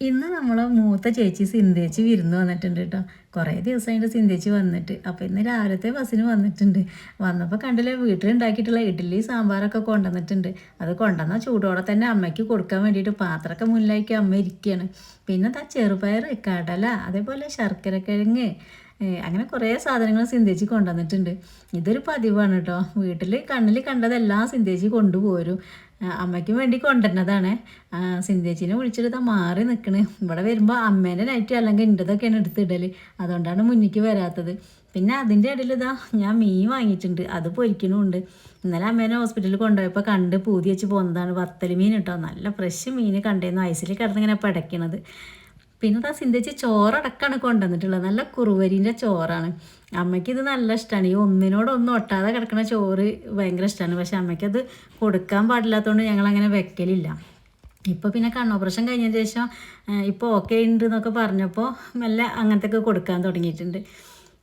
ഇന്ന് നമ്മളെ മൂത്ത ചേച്ചി സിന്ധേച്ചി വിരുന്ന് വന്നിട്ടുണ്ട് കേട്ടോ കുറേ ദിവസമായിട്ട് സിന്ധേച്ചി വന്നിട്ട്. അപ്പോൾ ഇന്ന് രാവിലത്തെ ബസ്സിന് വന്നിട്ടുണ്ട്. വന്നപ്പോൾ കണ്ടില്ലേ വീട്ടിലുണ്ടാക്കിയിട്ടുള്ള ഇഡ്ഡലി സാമ്പാറൊക്കെ കൊണ്ടുവന്നിട്ടുണ്ട്. അത് കൊണ്ടുവന്നാൽ ചൂടോടെ തന്നെ അമ്മയ്ക്ക് കൊടുക്കാൻ വേണ്ടിയിട്ട് പാത്രമൊക്കെ മുന്നിലേക്ക് അമ്മ ഇരിക്കുകയാണ് പിന്നെ താ ചെറുപയർ കടല അതേപോലെ ശർക്കരക്കിഴങ്ങ് ഏ, അങ്ങനെ കുറേ സാധനങ്ങൾ സിന്തേജി കൊണ്ടുവന്നിട്ടുണ്ട്. ഇതൊരു പതിവാണ് കേട്ടോ. വീട്ടിൽ കണ്ണിൽ കണ്ടതെല്ലാം സിന്തേജി കൊണ്ടുപോരും. അമ്മയ്ക്കും വേണ്ടി കൊണ്ടുവരുന്നതാണ്. സിന്തേച്ചിനെ വിളിച്ചിട്ട് മാറി നിൽക്കണ് ഇവിടെ വരുമ്പോൾ അമ്മേന്റെ നൈറ്റ് അല്ലെങ്കിൽ എന്റെതൊക്കെയാണ് എടുത്തിടൽ അതുകൊണ്ടാണ് മുന്നിക്ക് വരാത്തത്. പിന്നെ അതിന്റെ ഇടയിൽ ഇതാ ഞാൻ മീൻ വാങ്ങിയിട്ടുണ്ട്. അത് പൊരിക്കണമുണ്ട് ഇന്നലെ അമ്മേനെ ഹോസ്പിറ്റലിൽ കൊണ്ടുപോയപ്പോൾ കണ്ട് പൂതി വെച്ച് പോകുന്നതാണ് വത്തൽ മീൻ കേട്ടോ. നല്ല ഫ്രഷ് മീൻ കണ്ടേന്നു. ഐസിൽ കിടന്നിങ്ങനെ പടയ്ക്കണത് പിന്നെ ദാ സിന്ധിച്ച് ചോറടക്കാണ് കൊണ്ടുവന്നിട്ടുള്ളത്. നല്ല കുറുവരിന്റെ ചോറാണ്. അമ്മയ്ക്ക് ഇത് നല്ല ഇഷ്ടമാണ് ഈ ഒന്നിനോടൊന്നും ഒട്ടാതെ കിടക്കുന്ന ചോറ് ഭയങ്കര ഇഷ്ടമാണ് പക്ഷെ അമ്മയ്ക്കത് കൊടുക്കാൻ പാടില്ലാത്തതുകൊണ്ട് ഞങ്ങളങ്ങനെ വെക്കലില്ല. ഇപ്പോൾ പിന്നെ കണ്ണോപ്പറേഷൻ കഴിഞ്ഞതിന് ശേഷം ഇപ്പോൾ ഓക്കെ ഉണ്ട് എന്നൊക്കെ പറഞ്ഞപ്പോൾ മെല്ലെ അങ്ങനത്തെ ഒക്കെ കൊടുക്കാൻ തുടങ്ങിയിട്ടുണ്ട്.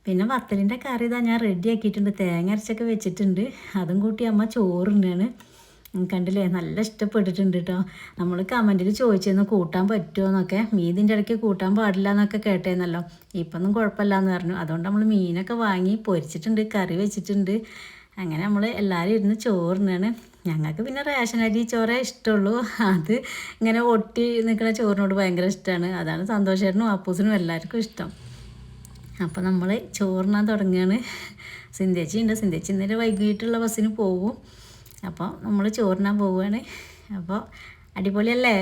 പിന്നെ വത്തലിന്റെ കറി ഇതാ ഞാൻ റെഡി ആക്കിയിട്ടുണ്ട്. തേങ്ങ അരച്ചൊക്കെ വെച്ചിട്ടുണ്ട്. അതും കൂട്ടി അമ്മ ചോറുണ്ടാണ് കണ്ടില്ലേ? നല്ല ഇഷ്ടപ്പെട്ടിട്ടുണ്ട് കേട്ടോ നമ്മൾ കമന്റിൽ ചോദിച്ചിരുന്നു കൂട്ടാൻ പറ്റുമോ എന്നൊക്കെ. മീതിന്റെ ഇടയ്ക്ക് കൂട്ടാൻ പാടില്ല എന്നൊക്കെ കേട്ടേന്നല്ലോ. ഇപ്പൊന്നും കുഴപ്പമില്ല എന്ന് പറഞ്ഞു. അതുകൊണ്ട് നമ്മൾ മീനൊക്കെ വാങ്ങി പൊരിച്ചിട്ടുണ്ട് കറി വെച്ചിട്ടുണ്ട്. അങ്ങനെ നമ്മൾ എല്ലാവരും ഇരുന്ന് ചോറിനാണ്. ഞങ്ങൾക്ക് പിന്നെ റേഷൻ അരി ചോറേ ഇഷ്ടമുള്ളൂ. അത് ഇങ്ങനെ ഒട്ടി നിൽക്കുന്ന ചോറിനോട് ഭയങ്കര ഇഷ്ടമാണ്. അതാണ് സന്തോഷേട്ടനും അപ്പൂസിനും എല്ലാവർക്കും ഇഷ്ടം. അപ്പോൾ നമ്മൾ ചോറിനാൻ തുടങ്ങുകയാണ് സിന്ധ്യച്ചി ഉണ്ട് സിന്ധ്യച്ചി ഇന്നലെ വൈകിട്ടുള്ള ബസ്സിന് പോകും അപ്പോൾ നമ്മൾ ചോറിനാൻ പോവുകയാണ്. അപ്പോൾ അടിപൊളിയല്ലേ?